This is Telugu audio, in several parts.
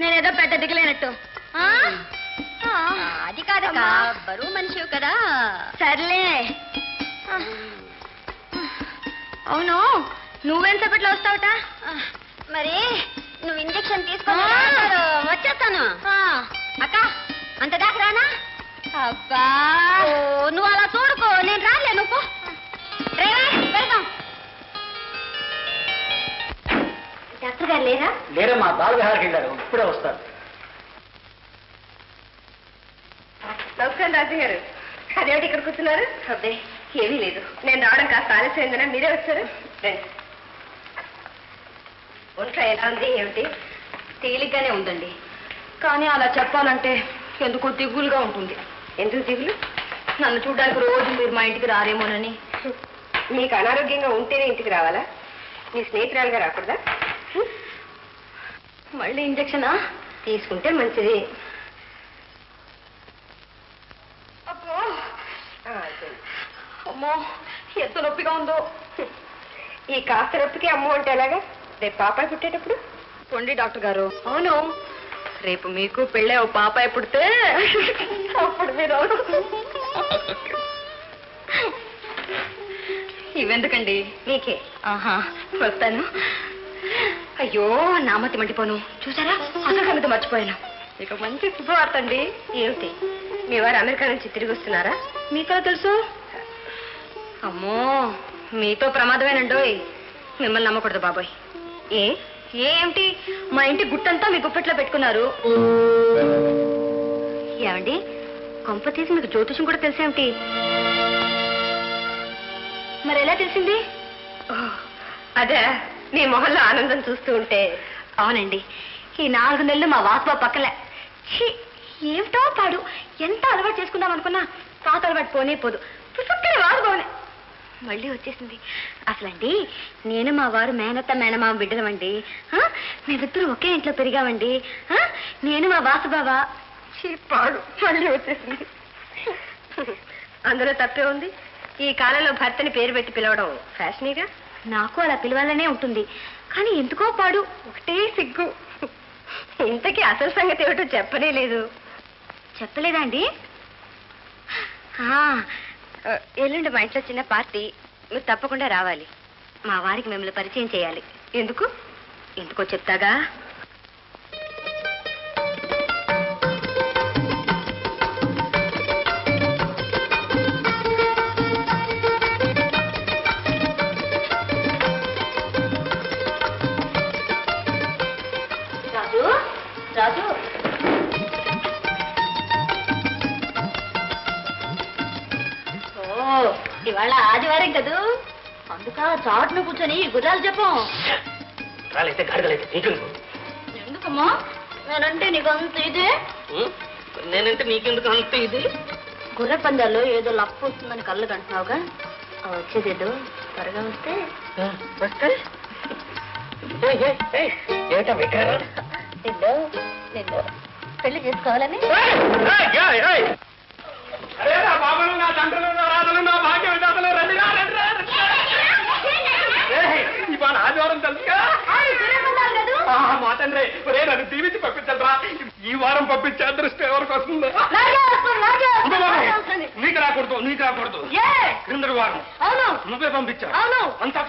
నేనేదో పెద్ద దిగలేనట్టు. అది అమ్మా. బరువు మనిషి కదా. సర్లే. అవును నువ్వెంతసేపట్లో వస్తావుట? మరి నువ్వు ఇంజెక్షన్ తీసుకో. వచ్చేస్తాను. అక్క అంత దాకా రానా? అబ్బా. నువ్వు అలా చూడుకో నేను రాలే నువ్వు డ్రైవర్ వెళ్దాం. డాక్టర్ గారు లేరా? లేరమ్మా బాలవిహార్కి వెళ్ళారు. ఇప్పుడే వస్తారు. నమస్కారం రాజు గారు. అదేమిటి ఇక్కడ కూర్చున్నారు? అబ్బే ఏమీ లేదు. నేను రావడం కాస్త ఆలస్యమైందనా మీరే వచ్చారు. రండి. ఒంట్లో ఎలా ఉంది ఏమిటి? తేలిగ్గానే ఉందండి. కానీ అలా చెప్పాలంటే ఎందుకో దిగులుగా ఉంటుంది. ఎందుకు దిగులు? నన్ను చూడడానికి రోజు మీరు మా ఇంటికి రారేమోనని. మీకు అనారోగ్యంగా ఉంటేనే ఇంటికి రావాలా? మీ స్నేహితురాలుగా రాకూడదా? మళ్ళీ ఇంజక్షనా? తీసుకుంటే మంచిది. అబ్బో! అమ్మో ఎంత నొప్పిగా ఉందో. ఈ కాస్త నొప్పికి అమ్మో అంటే ఎలాగా? రేపు పాపాయి పుట్టేటప్పుడు? పొండి డాక్టర్ గారు. అవును. రేపు మీకు పెళ్ళే ఓ పాపాయి పుడితే అప్పుడు మీరు ఇవెందుకండి? మీకే. ఆహా వస్తాను. అయ్యో నామతి మండిపోను. చూసారా? అసలు సంగతి మర్చిపోయాను. ఇక మంచి శుభవార్త అండి. ఏమిటి? మీ వారు అమెరికా నుంచి తిరిగి వస్తున్నారా? మీతో తెలుసు? అమ్మో మీతో ప్రమాదమేనండోయ్. మిమ్మల్ని నమ్మకూడదు బాబాయ్. ఏ? ఏ ఏమిటి? మా ఇంటి గుట్టంతా మీ గుప్పెట్లో పెట్టుకున్నారు. ఏమండి? కొంప తీసి మీకు జ్యోతిషం కూడా తెలిసేమిటి మరి ఎలా తెలిసింది? అదే. మీ మొహంలో ఆనందం చూస్తూ ఉంటే. అవునండి. ఈ నాలుగు నెలలు మా వాసుబా పక్కలే. ఛీ, ఏమిటో పాడు. ఎంత అలవాటు చేసుకుందాం అనుకున్నా పాత అలవాటు పోనే పోదు. పుసుక్కని వాడుకోనే మళ్ళీ వచ్చేసింది. అసలండి నేను మా వారు మేనత్త మేనమామ బిడ్డలమండి. ఆ? మేమిద్దరు ఒకే ఇంట్లో పెరిగామండి? నేను మా వాసుబాబా పాడు. మళ్ళీ వచ్చేసింది. అందులో తప్పే ఉంది. ఈ కాలంలో భర్తని పేరు పెట్టి పిలవడం ఫ్యాషనీగా? నాకు అలా పిలవాలనే ఉంటుంది. కానీ ఎందుకో పాడు ఒకటే సిగ్గు. ఇంతకీ అసలు సంగతి ఏమిటో చెప్పనే లేదు. చెప్పలేదా అండి? ఆ, ఎల్లుండి మా ఇంట్లో చిన్న పార్టీ. మీరు తప్పకుండా రావాలి. మా వారికి మిమ్మల్ని పరిచయం చేయాలి. ఎందుకు? ఎందుకో చెప్తాగా? ఇవాళ ఆదివారం కదూ? అందుక చాటును కూర్చొని గుర్రాలు చెప్పం. రాలైతే గాడిదలైతే నీకెందుకు ఎందుకమ్మా? నేనంటే నీకు అంత ఇదే? నేనంటే నీకెందుకు అంత ఇది? గుర్ర పందాల్లో ఏదో లప్పు వస్తుందని కళ్ళు కంటున్నావుగా? వచ్చేదేదో త్వరగా వస్తే. వస్తే? వికారం? నిన్ను నిన్ను పెళ్ళి చేసుకోవాలని. అరే నా బాబులు నా తండ్రులు నా రాజులు నా భాగ్య విధాతలు రండి రా, రా, రా. ఇవాళ ఆదివారం తెలుసుగా ఆ, మా తండ్రి ఒరే నన్ను దీవించి పంపించరా ఈ వారం పంపించే అదృష్టం ఎవరికి వస్తుందో నీకు రాకూడదు నీకు రాకూడదు. క్రిందటి వారం. అవును. నువ్వే అవును. అంతా!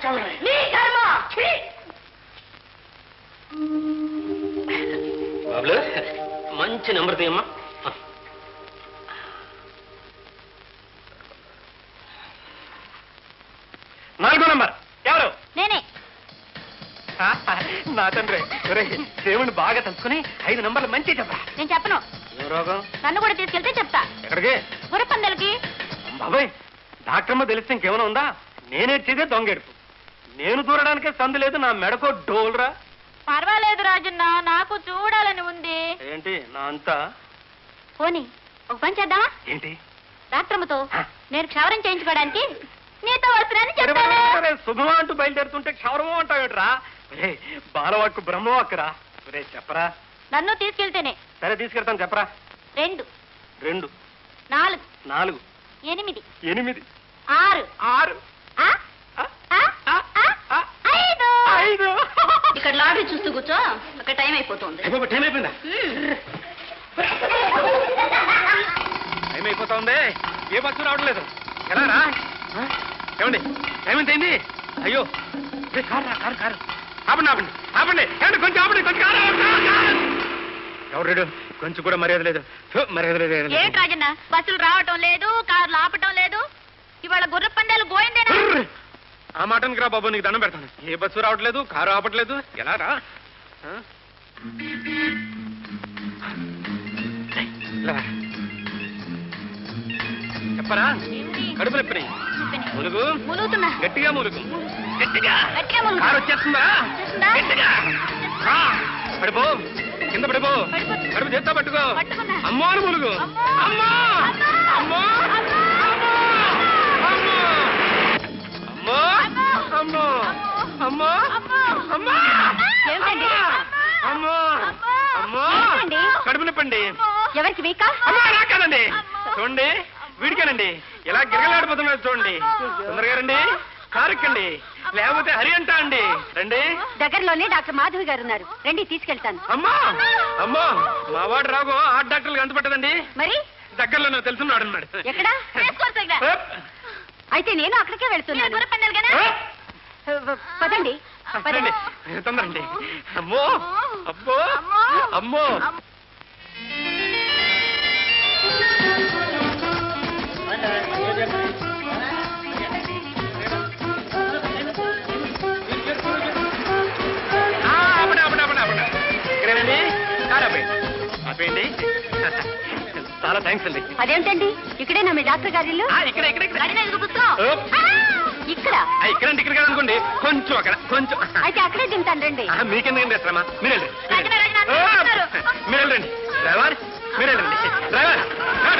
బాబులు మంచి నెంబర్ తీయమ్మా. తండ్రి. ఒరేయ్, దేవుణ్ణి బాగా తలుచుకుని ఐదు నంబర్లు మంచి చెప్పరా. నేను చెప్పను. ఏ రోగం? నన్ను కూడా తీసుకెళ్తే చెప్తా. ఎక్కడికి? గుర్రపందలకి బాబాయ్ డాక్టర్మ తెలిస్తే ఇంకేమైనా ఉందా? నేనేడ్చేదే దొంగెడుపు. నేను దూరడానికే సందు లేదు నా మెడకో డోల్రా. పర్వాలేదు రాజన్న నాకు చూడాలని ఉంది. ఏంటి నా అంతా? పోనీ ఒక పని చేద్దామా? ఏంటి? డాక్టర్మతో నేను క్షవరం చేయించుకోవడానికి నీతో వస్తున్నానని అరే, చెప్తాను అరే, అరే, శుభమా అంటూ బయలుదేరుతుంటే క్షవరమో అంటావేట్రా? బాలవాక్కు బ్రహ్మవాక్కురా? రే చెప్పరా? నన్ను తీసుకెళ్తేనే. సరే తీసుకెళ్తాను చెప్పరా? రెండు. రెండు. నాలుగు. నాలుగు. ఎనిమిది. ఎనిమిది. ఆరు. ఆరు. ఆ? ఆ, ఆ? ఆ, ఆ? ఆ, ఐదు. ఐదు. ఇక్కడ లాటరీ చూస్తూ కూర్చో. అక్కడ టైం అయిపోతుంది. టైం అయిపోయిందా? టైం అయిపోతా ఉంది ఏ బస్సు రావడం లేదు ఎలా రా? ఏమండి? టైం ఎంత అయింది? అయ్యో. కారు రా కారు కారు. ఆపండి ఆపండి ఆపండి. ఏమండి కొంచెం ఆపండి కొంచెం. ఎవరు కొంచెం కూడా మర్యాద లేదు. మర్యాద లేదు ఏం రాజన్న? బస్సులు రావటం లేదు కార్లు ఆపటం లేదు. ఇవాళ గుర్ర పందాలు ఉర్ర్. ఆ మాటనికి రా బాబు నీకు దండం పెడతాను. ఏ బస్సు రావట్లేదు కారు ఆపట్లేదు ఎలా రా. చెప్పరా? కడుపు నొప్పిని ములుగు. ములుగుతున్నా. గట్టిగా ములుగు. గట్టిగా గట్టిగా ములుగు. కారు వచ్చేస్తుందా వచ్చేస్తుందా? గట్టిగా ఆ, పడిపో కింద పడిపో పడిపోతున్నా. కడుపు చేత్తో పట్టుకో పట్టుకున్నా. అమ్మో అని ములుగు అమ్మో. అమ్మో అమ్మో. అమ్మో అమ్మో. అమ్మో అమ్మో అమ్మో అమ్మో అమ్మో ఏమిటండి? అమ్మో అమ్మో ఏమిటండి? కడుపు నొప్పండి ఎవరికి వీకా అమ్మో నాకేనండి చూడండి వీడికేనండి ఇలా గిరగలాడిపోతున్నారు చూడండి తొందరగా రండి కారు ఎక్కండి లేకపోతే హరి అంటా అండి. రండి. దగ్గరలోనే డాక్టర్ మాధవి గారు ఉన్నారు. రండి తీసుకెళ్తాను. అమ్మో! అమ్మో! మా వాడు రాగు ఆర్ట్ డాక్టర్లు అంత పట్టదండి. మరి? దగ్గరలో నాకు తెలుసున్నాడు అన్నాడు ఎక్కడా? అయితే నేను అక్కడికే వెళ్తున్నాను. పదండి. పదండి తొందరండి అమ్మో! అబ్బో! అమ్మో! చాలా థ్యాంక్స్ అండి. అదేమిటండి? ఇక్కడేనా మీ డాక్టర్ గారి ఇల్లు? ఆ, ఇక్కడ ఇక్కడ ఇక్కడ. రాజన్న ఇదిగో పుస్తకం ఓప్. ఇక్కడ. ఆ, ఇక్కడంటే ఇక్కడ కదా అనుకోండి. కొంచెం అక్కడ కొంచెం. అయితే అక్కడే దింతాను రండి. ఆ, మీకెందుకండి శ్రమ? మీరు వెళ్ళండి. ఓ. మీరు వెళ్ళండి. డ్రైవర్ మీరు వెళ్ళండి. డ్రైవర్ ఆ,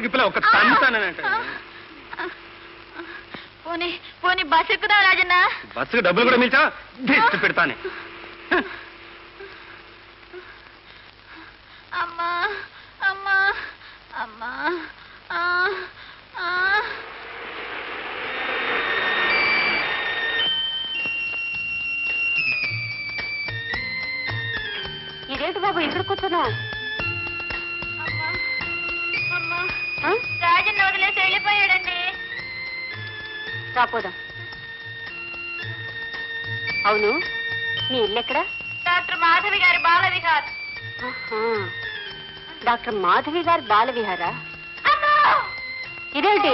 గిప్పులా ఒక తంతానంటే పోనీ పోనీ బస్ ఎక్కుదాం రాజన్న. బస్సుకు డబ్బులు కూడా మిల్చా దిష్టి పెడతానే. అమ్మా అమ్మా అమ్మా ఆ, ఆ. ఇదేంటి బాబు ఇక్కడ కూర్చున్నావు? అమ్మా అమ్మా. రాజన్న వదిలేసి వెళ్ళిపోయాడండి. రాపోదాం అవును నీ ఇల్లు ఎక్కడా? డాక్టర్ మాధవి గారి బాల విహార్. డాక్టర్ మాధవి గారి బాల విహారా ఇదేంటి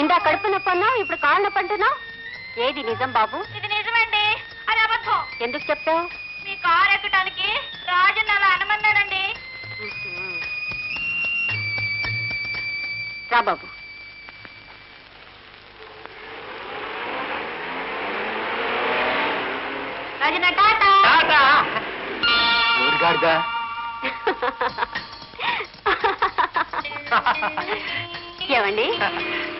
ఇందా కడుపు నొప్పి అన్నావు ఇప్పుడు కాళ్ళ నొప్పి అంటున్నావు? ఏది నిజం బాబు? ఇది నిజమండి. అది అబద్ధం. ఎందుకు చెప్తావు మీ కారు ఎక్కడానికి రాజన్న అలా అనమన్నాడండి రా బాబు. రాజన్న టాటా. ఊరిగాడుగా. ఏమండి?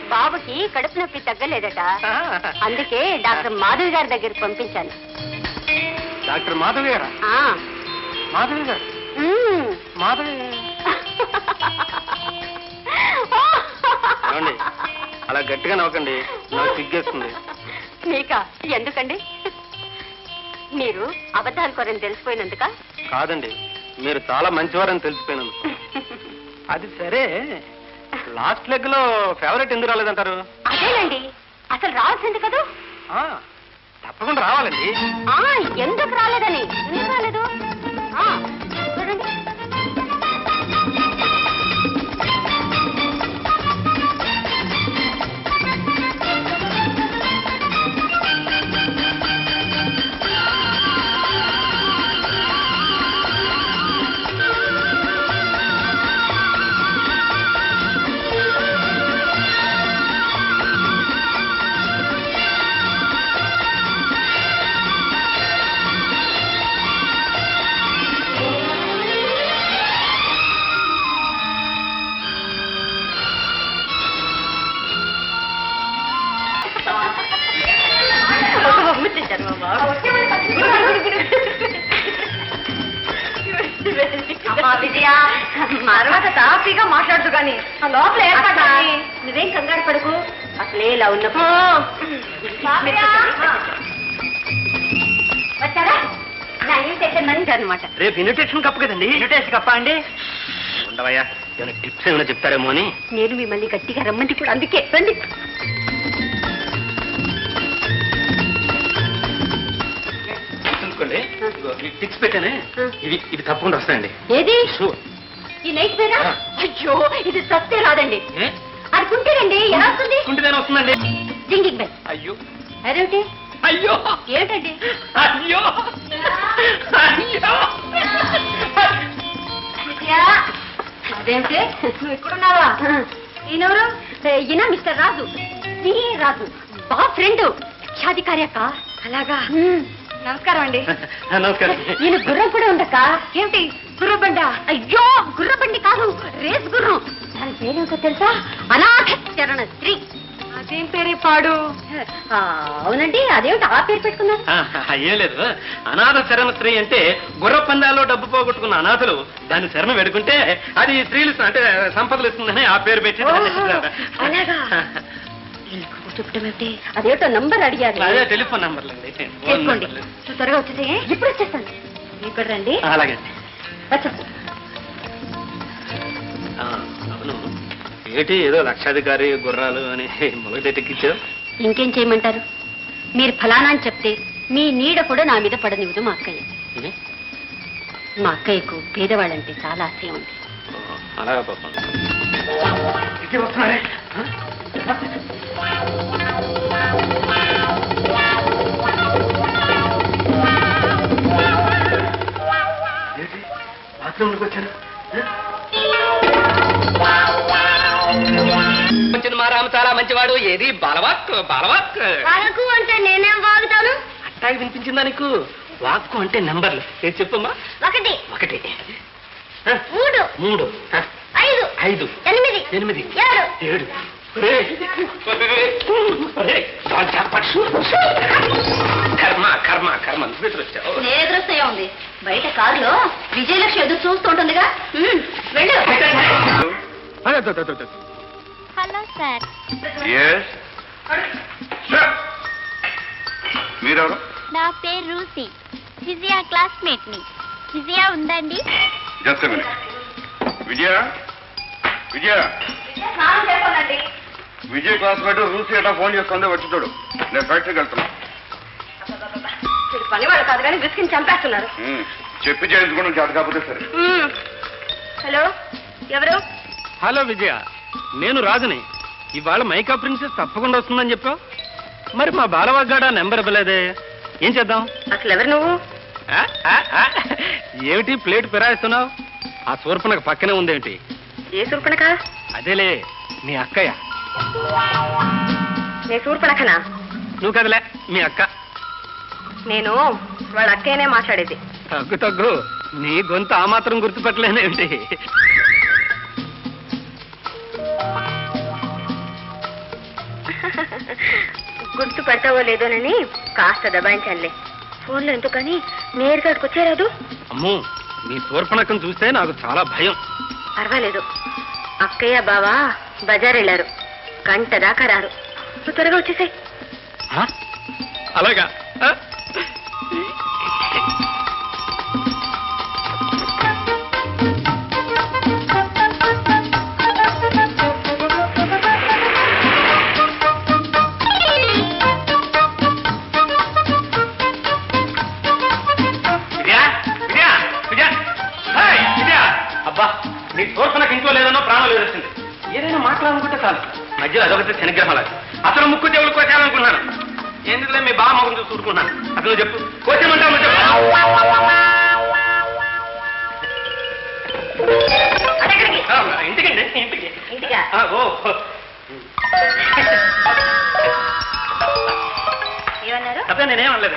బాబుకి కడుపు నొప్పి తగ్గలేదట. అందుకే డాక్టర్ మాధవి గారి దగ్గరికి పంపించాను. డాక్టర్ మాధవి గారా? ఆ, మాధవి గారు. మాధవి ఏమండి? అలా గట్టిగా నవ్వకండి. నాకు సిగ్గేస్తుంది. మీకా? ఎందుకండి? మీరు అబద్ధాలు కోరని తెలిసిపోయినందుక? కాదండి. మీరు చాలా మంచివారని తెలిసిపోయినాను. అది సరే. లాస్ట్ లెగ్లో ఫేవరెట్ ఎందుకు రాలేదంటారు? అదేనండి. అసలు రావాల్సింది కదా? ఆ, తప్పకుండా రావాలండి. ఆ, ఎందుకు రాలేదని? ఎందుకు రాలేదు? ఆ, అనమాట రేపు ఇన్విటేషన్ కప్పు కదండి? ఇన్విటేషన్ కప్ప అండి? ఉండవయ్యా ఏమైనా టిప్స్ ఏమైనా చెప్తారేమో అని? నేను మిమ్మల్ని గట్టిగా రమ్మంది కూడా అందుకే. రండి. చూసుకోండి. టిప్స్ పెట్టానే ఇవి ఇవి తప్పకుండా వస్తాయండి. ఏది? ఈ పేరా ఆ. అయ్యో ఇది సత్తే రాదండి? అది కుంటేనండి ఎలా వస్తుంది? వస్తుందండి. జింగింగ్ బెల్. అయ్యో. అదేంటి అయ్యో! ఏమిటండి? అయ్యో! అయ్యో! అదేంటి నువ్వు ఇక్కడున్నావా ఈయనెవరు? ఈయన మిస్టర్ రాజు. సి రాజు. బా ఫ్రెండ్. లక్షాధికారి అక్క. అలాగా? నమస్కారం అండి. నమస్కారం. ఈయన గుర్రం కూడా ఉందక్క. ఏమిటి? గుర్రబండ. అయ్యో! గుర్రబండి కాదు. రేస్ గుర్రం. దాని పేరేమిటో తెలుసా? అనాథ చరణ స్త్రీ. అదేం పేరే పాడు? అవునండి అదేమిటి ఆ పేరు పెట్టుకున్నారు? ఆ, ఏం లేదు. అనాథ శరణ స్త్రీ అంటే గుర్ర పందాల్లో డబ్బు పోగొట్టుకున్న అనాథలు దాని శరణ పెడుకుంటే అది స్త్రీలు అంటే సంపదలు ఇస్తుందని ఆ పేరు పెట్టి. చెప్పటమేంటి అదేమిటో నంబర్ అడిగారు. అదే టెలిఫోన్ నంబర్లు. త్వరగా వచ్చేసి ఇప్పుడు వచ్చేస్తాను. ఇక్కడ రండి. అలాగే వచ్చేస్తాను. ఏటి ఏదో లక్షాధికారి గుర్రాలు అని మొదటెక్కించావు ఇంకేం చేయమంటారు? మీరు ఫలానా అని చెప్తే మీ నీడ కూడా నా మీద పడనివ్వదు మా అక్కయ్య. మా అక్కయ్యకు పేదవాళ్ళంటే చాలా ఆశయం ఉంది. అలాగా పాపం. వస్తున్నారే? బాత్రూంలోకి వచ్చిన మంచివాడు ఏది? బలవాక్ బలవాక్. వాళ్ళకు అంటే నేనేం వాగుతాను? అట్టాగి వినిపించిందా నీకు? వాక్కు అంటే నెంబర్లు. ఏది చెప్పమ్మా? ఒకటి. ఒకటి. ఆ, మూడు. మూడు. ఆ, ఐదు. ఐదు. ఎనిమిది. ఎనిమిది. ఏడు. ఏడు. ఒరేయ్, ఒరేయ్, ఒరేయ్. కర్మ కర్మ కర్మ. నువ్వు ఎదురు వచ్చావు నేను ఎదురొస్తాయా ఉంది. బయట కారులో విజయలక్ష్మి ఎదురు చూస్తూ ఉంటుందిగా. ఉమ్, వెళ్ళు. Hello sir. ఎస్ మీరెవరు? నా పేరు రూసి. విజయ క్లాస్మేట్ని. విజయ ఉందండి? Just minute Vijaya? Vijaya? Vijay classmate రూసి ఎటా ఫోన్ చేస్తుందో వచ్చి చూడు. నేను ఫ్యాక్టరీకి వెళ్తున్నా. పని వాళ్ళు కాదు కానీ బిస్కిని చంపేస్తున్నారు. చెప్పి చేయించుకోవడం చేత కాకపోతే సరే. హలో? ఎవరు? హలో విజయ. నేను రాజుని. ఇవాళ మైకా ప్రిన్సెస్ తప్పకుండా వస్తుందని చెప్పావు. మరి మా బాలవాగాడ నెంబర్ ఇవ్వలేదే. ఏం చేద్దాం? అసలు ఎవరు నువ్వు ఏమిటి ప్లేట్ పిరాయిస్తున్నావు ఆ సూర్పనకు పక్కనే ఉందేమిటి? ఏ సూర్పణక? అదేలే నీ అక్కయ్య. నే సూర్పణకనా నువ్వు కదలే మీ అక్క. నేను వాళ్ళ అక్కయ్యనే మాట్లాడేది. తగ్గు తగ్గు. నీ గొంతు ఆ మాత్రం గుర్తుపట్టలేనేమిటి గుర్తు పెడతావో లేదోనని కాస్త దబాయించానులే. ఫోన్లో ఎందుకని నేరుగా అక్కడికి వచ్చేరాదు? అమ్మో నీ సూర్పణకం చూస్తే నాకు చాలా భయం. పర్వాలేదు. అక్కయ్య బావా బజార్ వెళ్ళారు గంట దాకా రారు. నువ్వు త్వరగా వచ్చేసాయి? అలాగా. చాలు మధ్యలో అదొకటి శనిగ్రహాలు అసలు ముక్కు చెవులు కోసేయాలనుకున్నాను ఎందుకులే మీ బావ మొగం చూసి ఊరుకున్నాను అసలు నువ్వు చెప్పు. కోసేమంటావు నువ్వు చెప్పు ఇంటికండి. ఇంటికి. ఓ. అదే నేనేమనలేదు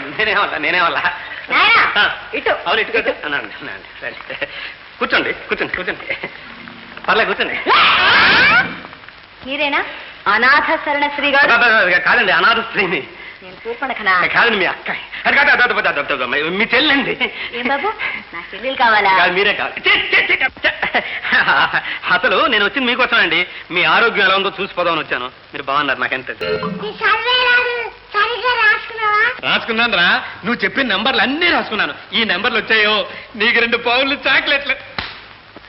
నేనేమల్లా ఇటు. అవును ఇటు కూర్చో. కూర్చోండి కూర్చోండి కూర్చోండి. పర్లే కూర్చోండి. మీరేనా? అనాథ శరణ శ్రీ గారు కాదండి అనాథ నేను కాదండి మీ అక్క. మీ చెల్లండి. ఏం బాబు? నా చెల్లెలు కావాలా? కాదు మీరే కావాలి ఛీ, ఛీ, ఛీ, ఛీ. అసలు నేను వచ్చింది మీకోసం అండి మీ ఆరోగ్యం ఎలా ఉందో చూసిపోదామని వచ్చాను. మీరు బాగున్నారు నాకెంత రాసుకున్నాను రా నువ్వు చెప్పిన నంబర్లు అన్నీ రాసుకున్నాను. ఈ నెంబర్లు వచ్చాయో? నీకు రెండు పౌన్లు చాక్లెట్లు.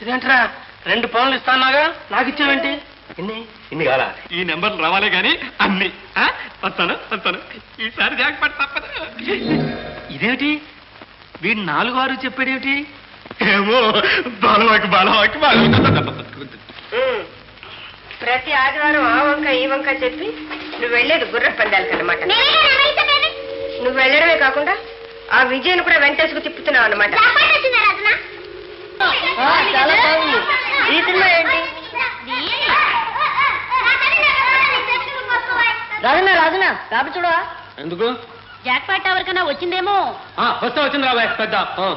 ఇదేంట్రా? రెండు పౌన్లు ఇస్తానాగా నాకు ఇచ్చావేంటి? ఇన్ని ఇన్ని కావాలా? ఈ నెంబర్లు రావాలే గాని అన్ని. ఆ? వస్తాను వస్తాను. ఈసారి జాగ్రత్త తప్పదు. ఇదేమిటి? వీడు నాలుగు ఆరు చెప్పాడేమిటి? ఏమో బాలవాకి బాలవాకి ఉమ్. ప్రతి ఆదివారం ఆ వంక ఈ వంక చెప్పి నువ్వు వెళ్ళేది గుర్ర పందాలకి అనమాట నువ్వు వెళ్ళడమే కాకుండా ఆ విజయను కూడా వెంటేసుకు తిప్పుతున్నావు అనమాట చాలా బాగుంది. ఈ సినిమా ఏంటి? రాజునా రాజునా కాబట్టి చూడవా? ఎందుకు? జాక్పాట్ టవర్ కన్నా వచ్చిందేమో. ఆ, వస్తా వచ్చింది రాబాయ్ పెద్ద. ఆ.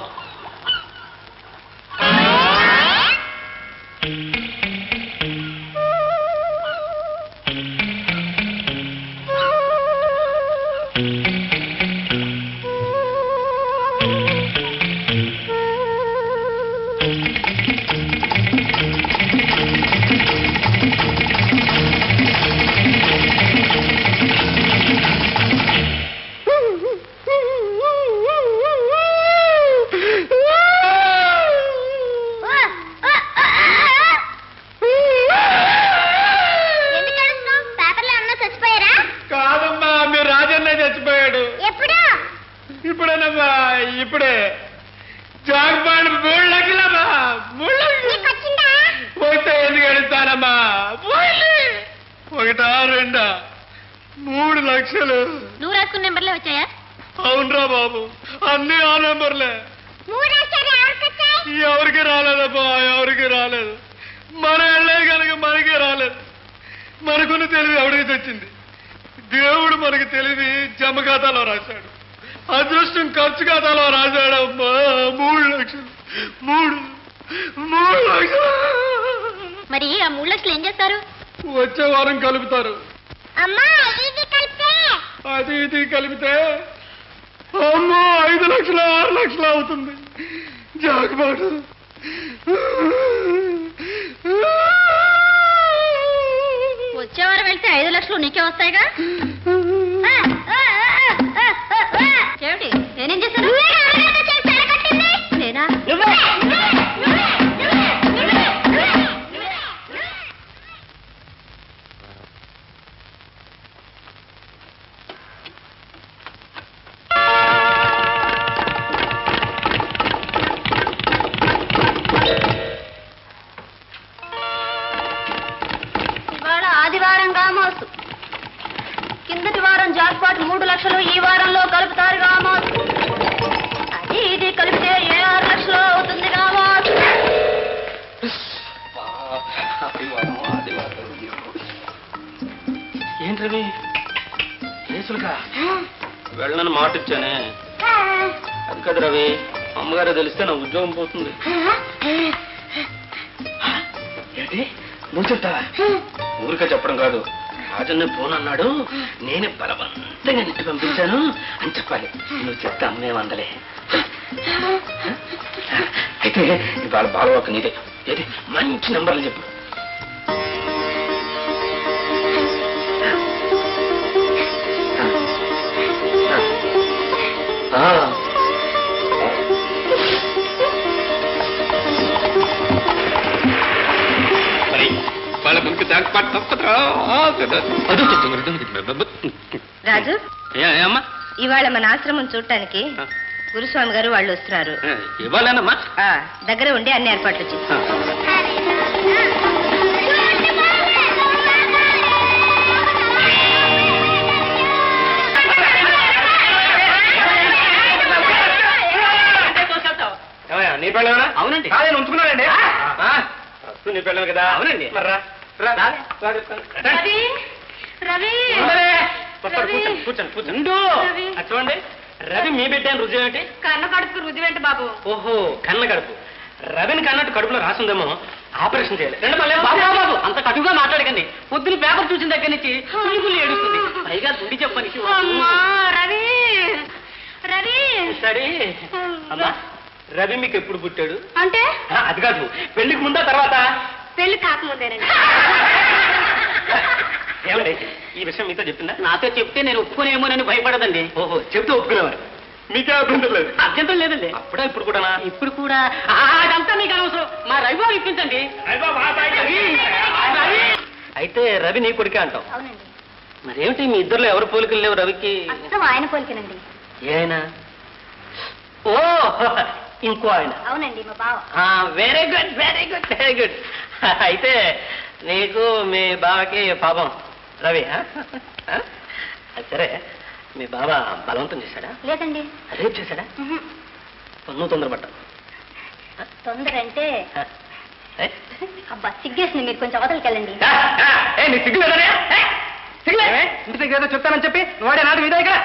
చచ్చిపోయాడు. ఎప్పుడు? ఇప్పుడేనమ్మా ఇప్పుడే. జాగ్పాడు మూడు లక్షలమ్మా మూడు పోతే ఎందుకు పోయింది. ఒకటా రెండా? మూడు లక్షలు. నువ్వు రాసుకున్న నెంబర్లే వచ్చాయా? అవునరా బాబు అన్ని ఆ నెంబర్లే. ఎవరికి రాలేదబ్బా ఎవరికి రాలేదు. మన వెళ్ళేది కనుక మనకే రాలేదు. మనకున్న తెలివి ఎవరికి తెచ్చింది? దేవుడు మనకి తెలివి జమ ఖాతాలో రాశాడు. అదృష్టం ఖర్చు ఖాతాలో రాశాడమ్మా మూడు లక్షలు. మూడు. మూడు లక్షలు. మరి ఆ మూడు లక్షలు ఏం చేస్తారు? వచ్చే వారం కలుపుతారు. అది ఇది కలిపితే? అమ్మో ఐదు లక్షలు ఆరు లక్షలు అవుతుంది. జాగ్రత్త. ఐదు లక్షలు నీకే వస్తాయిగా? ఏమిటి? నేనేం చేశాను? నేనా? వెళ్ళని మాట ఇచ్చానే. అది కదా రవి అమ్మగారు తెలిస్తే నా ఉద్యోగం పోతుంది. ఏంటి? నువ్వు చెప్తావా? ఊరికే చెప్పడం కాదు. రాజన్నే ఫోన్ అన్నాడు. నేనే బలవంతంగా నెట్టి పంపించాను అని చెప్పాలి. నువ్వు చెప్తే అమ్మేమందలే అయితే ఇవాళ బాలవాక నీదే. ఏది మంచి నెంబర్లు చెప్పు. వాళ్ళ తప్పదురా రాజు? అమ్మా. ఇవాళ మన ఆశ్రమం చూడటానికి గురుస్వామి గారు వాళ్ళు వస్తున్నారు. ఇవ్వాలేనమ్మా దగ్గర ఉండి అన్ని ఏర్పాట్లు చేసి నీ పెళ్ళమేనా అవునండి. నేను ఉంచుకున్నానండి. నీ పెళ్ళం కదా. అవునండి. మర్రా చూడండి. రవి మీ బిడ్డ రుజువు ఏంటి కన్న కడుపు రుజువేంటి బాబు? ఓహో కన్న కడుపు. రవిని కన్నట్టు కడుపులో రాసుందేమో. ఆపరేషన్ చేయాలి. రెండు మళ్ళీ బాబు బాబు, అంత కటుగా మాట్లాడకండి. పొద్దున పేపర్ చూసిన దగ్గర నుంచి ఏడుస్తుంది. పైగా గుడి చెప్పని అమ్మా రవి. రవి. సరే అమ్మా. రవి మీకు ఎప్పుడు పుట్టాడు? అంటే? అది కాదు. పెళ్ళికి ముందా తర్వాత? పెళ్ళి కాకముందేనండి. ఏమండి ఈ విషయం మీతో చెప్పిందా? నాతో చెప్తే నేను ఒప్పుకునేమోనని భయపడదండి. ఓహో చెప్తే ఒప్పుకునేవారు. మీకే అభ్యంతరం లేదు. అభ్యంతరం లేదండి. అప్పుడే ఇప్పుడు కూడా ఇప్పుడు కూడా. ఆ, అదంతా మీకు అనవసరం. మా రవిబాబు ఇప్పించండి. అయితే రవి నీ కొడుకే అంటావు. అవునండి. మరేమిటి మీ ఇద్దరులో ఎవరు పోలికలు లేవు రవికి? అచ్చం ఆయన పోలికనండి. ఏ ఆయన? ఓ! ఇంకో ఆయన. అవునండి మా బావ. Very good very good very good అయితే నీకు మీ బావకి పాపం. రవి సరే మీ బావ బలవంతం చేశాడా? లేదండి. రేపు చేశాడా. నువ్వు తొందరపడ్డావు. తొందర అంటే? అబ్బా సిగ్గేసింది మీరు కొంచెం అవతలకెళ్ళండి ఆ, ఆ, ఏ, నీ సిగ్గులేదనే? ఏ, సిగ్గులే? ఇంటి దగ్గర ఏదో చెప్తానని చెప్పి వాడే నాటి మీద ఇక్కడ.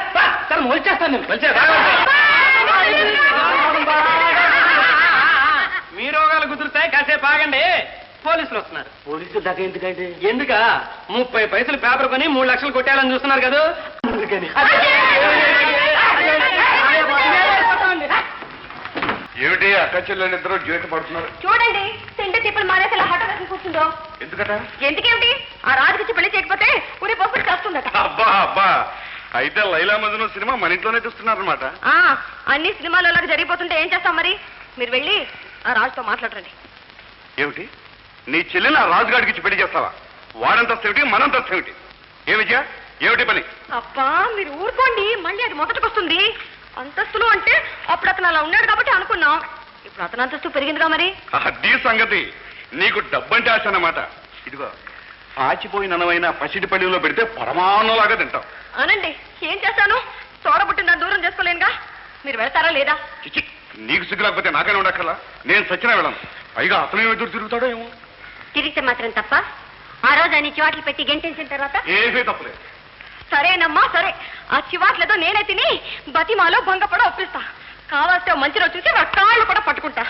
సరే మొలిచేస్తాను నేను. మీ రోగాలు కుదురుతాయి కాసేపు ఆగండి. పోలీసులు వస్తున్నారు. పోలీసులు దాకా ఎందుకంటే ఎందుక? ముప్పై పైసలు పేపర్ కొని మూడు లక్షలు కొట్టాలని చూస్తున్నారు కదా. అందుకని. ఏమిటి అక్క చెల్లెలిద్దరూ జీవిత పడుతున్నారు? చూడండి తిండి తిప్పులు మానేసి ఇలా హఠ వేసి కూర్చుందో. ఎందుకట? ఎందుకేమిటి? ఆ రాజుకిచ్చి పెళ్ళి చేయకపోతే ఊరి పప్పు చేస్తుందట. అబ్బా అబ్బా. అయితే లైలా మజను సినిమా మన ఇంట్లోనే చూస్తున్నారనమాట ఆ, అన్ని సినిమాలు అలాగ జరిగిపోతుంటే ఏం చేస్తాం మరి? మీరు వెళ్ళి ఆ రాజుతో మాట్లాడండి ఏమిటి? నీ చెల్లిని ఆ రాజుగాడికి ఇచ్చి పెళ్ళి చేస్తావా? వాడంతస్తు ఏమిటి? మనంతస్తు ఏమిటి? ఏ విజయ? ఏమిటి పని? అబ్బా మీరు ఊరుకోండి. మళ్ళీ అది మొదటికొస్తుంది అంతస్తులు అంటే అప్పుడు అతను అలా ఉన్నాడు కాబట్టి అనుకున్నాం. ఇప్పుడు అతను అంతస్తు పెరిగిందిగా మరి? అది సంగతి. నీకు డబ్బంటే ఆశ అన్నమాట. ఇదిగో పాచిపోయిన అనమైన పసిడి పళ్ళిలో పెడితే పరమాణంలాగా తింటావు అనండి ఏం చేస్తాను చూడబుట్టిన దూరం చేసుకోలేనుగా? మీరు వెళ్తారా లేదా? చిచి నీకు సిగ్గు లేకపోతే నాకైనా ఉండక్కర్లా? నేను సచ్చినా వెళ్ళను. పైగా అతను ఏమి ఎదురు తిరుగుతాడో ఏమో. తిరిగితే మాత్రం తప్ప? ఆ రోజు ఆయన చివాట్లు పెట్టి గెంటించిన తర్వాత? ఏమీ తప్పలేదు. సరేనమ్మా సరే. ఆ చివాట్లేదో నేనే తిని బతిమాలో భంగపడ ఒప్పిస్తా. కావాల్సిన మంచి రోజు చూసి వాడి కాళ్ళు కూడా పట్టుకుంటా.